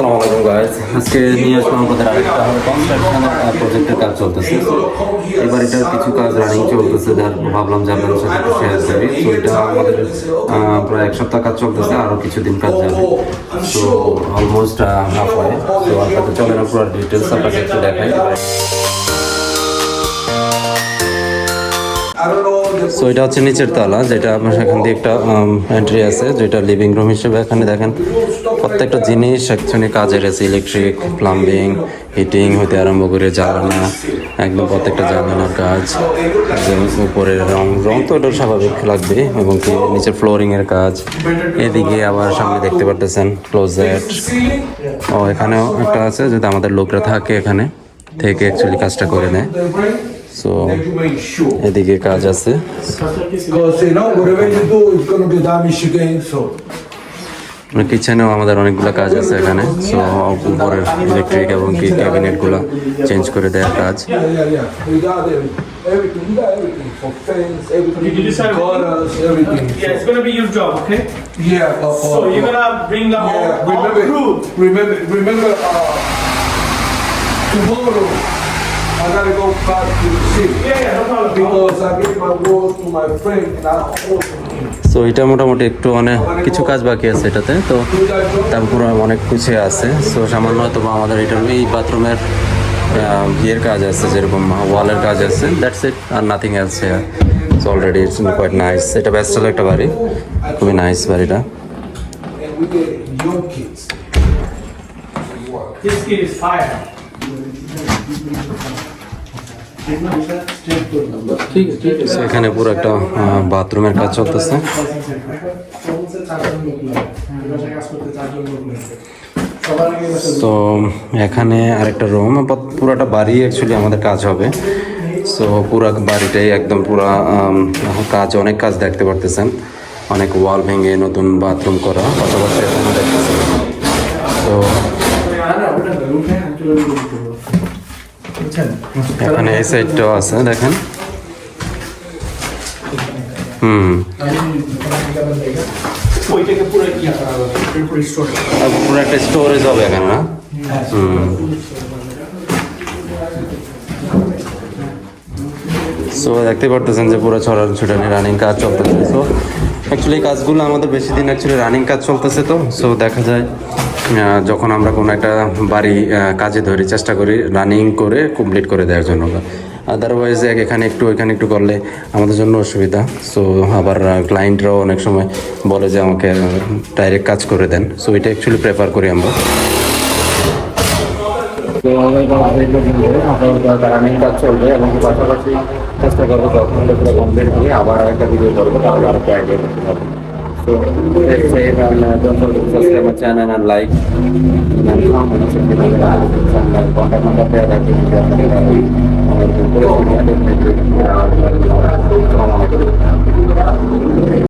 আসসালামু আলাইকুম গাইস আজকে নিয়ে আসলাম আমাদের আরেকটা কনস্ট্রাকশনের প্রজেক্টের কাজ চলতেছে। এবার এটার কিছু কাজ রানিং চলতেছে, যার ভাবলাম যে আপনাদের সাথে একটু শেয়ার করি। তো এটা আমাদের প্রায় এক সপ্তাহ কাজ চলতেছে আরও কিছুদিন কাজ যাবে। তো অলমোস্ট হাফ হয় তো আপনাদের চলেন, পুরো ডিটেলস আপনাকে একটু দেখাই। সো এটা হচ্ছে নিচের তলা, যেটা আপনার সেখান দিয়ে একটা এন্ট্রি আছে, যেটা লিভিং রুম হিসেবে এখানে দেখেন। প্রত্যেকটা জিনিস অ্যাকচুয়ালি কাজের আছে ইলেকট্রিক প্লাম্বিং হিটিং হতে আরম্ভ করে জ্বালানা, একদম প্রত্যেকটা জ্বালানার কাজ। যে উপরের রং রং তো এটা স্বাভাবিক লাগবে, এবং কি নিচের ফ্লোরিং এর কাজ। এদিকে আবার সামনে দেখতে পারতেছেন ক্লোজেট ও, এখানেও একটা আছে, যদি আমাদের লোকরা থাকে এখানে, থেকে অ্যাকচুয়ালি কাজটা করে নেয়। সো. এদিকে কাজ আছে. কিচেনেও আমাদের অনেকগুলো কাজ আছে এখানে সো উপরের ইলেকট্রিক এবং কি ক্যাবিনেটগুলো চেঞ্জ করে দেওয়ার কাজ Yeah, yeah, yeah. We got everything. Everything, we got everything. For fence, everything. Did you decide Gutters, everything. Yeah, it's gonna be your job, okay? Yeah, uh, So you're gonna bring the whole, Yeah, whole remember, crew. remember, remember, uh, tomorrow, I gotta go back to the. Yeah, no problem. Because I gave my word to my friend and I. So এটা মোটামুটি একটু অনেক কিছু কাজ বাকি আছে এটাতে তো তারপর অনেক কিছু আছে সো সামান্য হয়তো আমাদের এটার এই বাথরুমের ইয়ের কাজ আছে যেরকম ওয়ালের কাজ আছে that's it R nothing else so already it's quite nice এটা ব্যস্তাল একটা বাড়ি খুবই নাইস বাড়িটা. এখানে পুরো একটা বাথরুমের কাজ চলতেছে। তো এখানে আরেকটা রুম পুরোটা বাড়ি অ্যাকচুয়ালি আমাদের কাজ হবে। সো পুরো বাড়িটাই একদম পুরো কাজ, অনেক কাজ দেখতে পারতেছেন। অনেক ওয়াল ভেঙে নতুন বাথরুম করা এখানে দেখতেছেন। তো এখানে এই সাইডটাও আছে দেখেন। হুম। পুরো একটা স্টোরেজ হবে এখানে না? হুম। সো দেখতে পারতেছেন যে পুরো ছড়ান ছুটানি রানিং কাজ চলতেছে। সো অ্যাকচুয়ালি কাজগুলো আমাদের বেশি দিন অ্যাকচুয়ালি রানিং কাজ চলতেছে তো। সো দেখা যায় যখন আমরা কোনো একটা বাড়ি কাজে ধরি, চেষ্টা করি রানিং করে কমপ্লিট করে দেওয়ার জন্য। আদারওয়াইজ এখানে একটু এখানে একটু করলে আমাদের জন্য অসুবিধা। সো আবার ক্লায়েন্টরাও অনেক সময় বলে যে আমাকে ডাইরেক্ট কাজ করে দেন। সো এটা অ্যাকচুয়ালি প্রেফার করি আমরা। রানিং কাজ চলবে এবং পাশাপাশি চেষ্টা করবো যখন পুরো কমপ্লিট করি আবার একটা ভিডিও করবো তাহলে আরো আইডিয়া করতে পারবো So, let's say and uh, don't forget to subscribe my channel and like and comment and contact number there that you can get. Uh, definitely, uh,